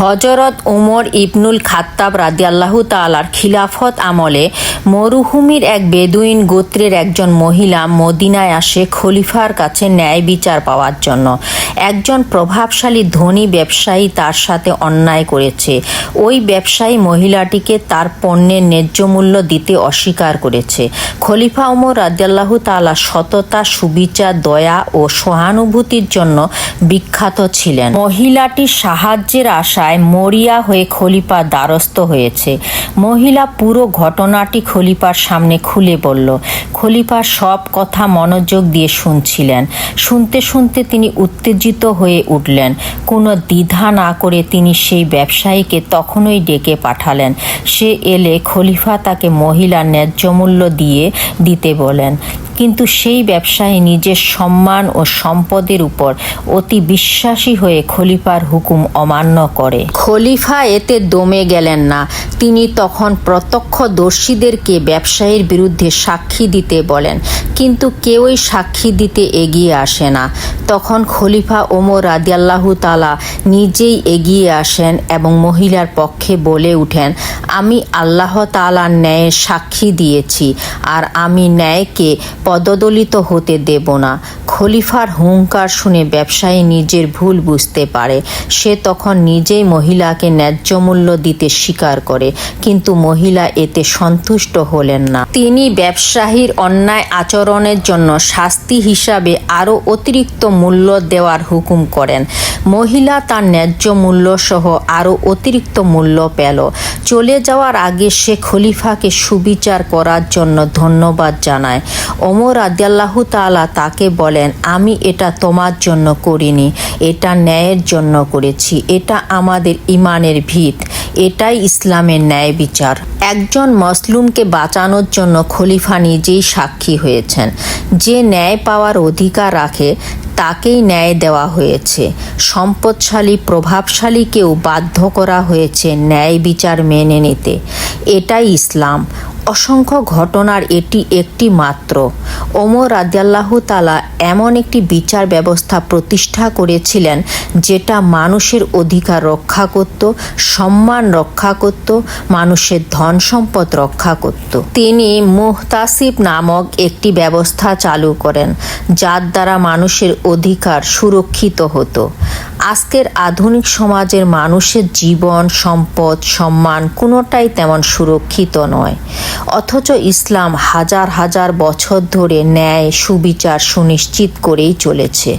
হজরত উমর ইবনুল খাত্তাব রাদিয়াল্লাহু তালার খিলাফত আমলে মরুভূমির এক বেদুইন গোত্রের একজন মহিলা মদিনায় আসে খলিফার কাছে ন্যায় বিচার পাওয়ার জন্য। একজন প্রভাবশালী ধনী ব্যবসায়ী তার সাথে অন্যায় করেছে। ওই ব্যবসায়ী মহিলাটিকে তার পণ্যের ন্যায্য মূল্য দিতে অস্বীকার করেছে। খলিফা উমর রাদিয়াল্লাহু তালা সততা, সুবিচার, দয়া ও সহানুভূতির জন্য বিখ্যাত ছিলেন। মহিলাটি সাহায্যের আশায় মরিয়া হয়ে খলিফার দ্বারস্থ হয়েছে। মহিলা পুরো ঘটনাটি খলিফার সামনে খুলে বলল। খলিফা সব কথা মনোযোগ দিয়ে শুনছিলেন। শুনতে শুনতে তিনি উত্তেজিত হয়ে উঠলেন। কোনো দ্বিধা না করে তিনি সেই ব্যবসায়ীকে তখনই ডেকে পাঠালেন। সে এলে খলিফা তাকে মহিলার ন্যায্য মূল্য দিয়ে দিতে বলেন। কিন্তু সেই ব্যবসায় নিজের সম্মান ও সম্পদের উপর অতি বিশ্বাসী হয়ে খলিফার হুকুম অমান্য করে। খলিফা এতে দমে গেলেন না। তিনি তখন প্রত্যক্ষদর্শীদেরকে ব্যবসায়ীর বিরুদ্ধে সাক্ষী দিতে বলেন। কিন্তু কেউই সাক্ষী দিতে এগিয়ে আসে না। তখন খলিফা ওমর রাদিয়াল্লাহু তালা নিজেই এগিয়ে আসেন এবং মহিলার পক্ষে বলে উঠেন, আমি আল্লাহ তালার ন্যায়ের সাক্ষী দিয়েছি, আর আমি ন্যায়কে পদদলিত হতে দেব না। খলিফার হুঙ্কার শুনে ব্যবসায়ী নিজের ভুল বুঝতে পারে। সে তখন নিজেই মহিলাকে ন্যায্য মূল্য দিতে স্বীকার করে, কিন্তু মহিলা এতে সন্তুষ্ট হলেন না। তিনি ব্যবসায়ীর অন্যায় আচরণের জন্য শাস্তি হিসাবে আরও অতিরিক্ত মূল্য দেওয়ার হুকুম করেন। মহিলা তার ন্যায্য মূল্য সহ আরও অতিরিক্ত মূল্য পেল। চলে যাওয়ার আগে সে খলিফাকে সুবিচার করার জন্য ধন্যবাদ জানায়। ওমর আদিয়াল্লাহু তালা তাকে বলেন, আমি এটা তোমার জন্য করিনি। এটা ন্যায়ের জন্য করেছি। এটা আমাদের ইমানের ভিত। এটাই ইসলামের ন্যায় বিচার। একজন মসলুমকে বাঁচানোর জন্য খলিফা নিজেই সাক্ষী হয়েছেন। যে ন্যায় পাওয়ার অধিকার রাখে তাকেই ন্যায় দেওয়া হয়েছে। সম্পদশালী প্রভাবশালীকেও বাধ্য করা হয়েছে ন্যায় বিচার মেনে নিতে। এটাই ইসলাম। অসংখ্য ঘটনার এটি একটি মাত্র। ওমর রাদিয়াল্লাহু তালা এমন একটি বিচার ব্যবস্থা প্রতিষ্ঠা করেছিলেন, যেটা মানুষের অধিকার রক্ষা করত, সম্মান রক্ষা করত, মানুষের ধন সম্পদ রক্ষা করত। তিনি মুহতাসিব নামক একটি ব্যবস্থা চালু করেন, যার দ্বারা মানুষের অধিকার সুরক্ষিত হতো। আজকের আধুনিক সমাজের মানুষের জীবন, সম্পদ, সম্মান কোনোটাই তেমন সুরক্ষিত নয়। অথচ ইসলাম হাজার হাজার বছর ধরে ন্যায় সুবিচার সুনিশ্চিত করেই চলেছে।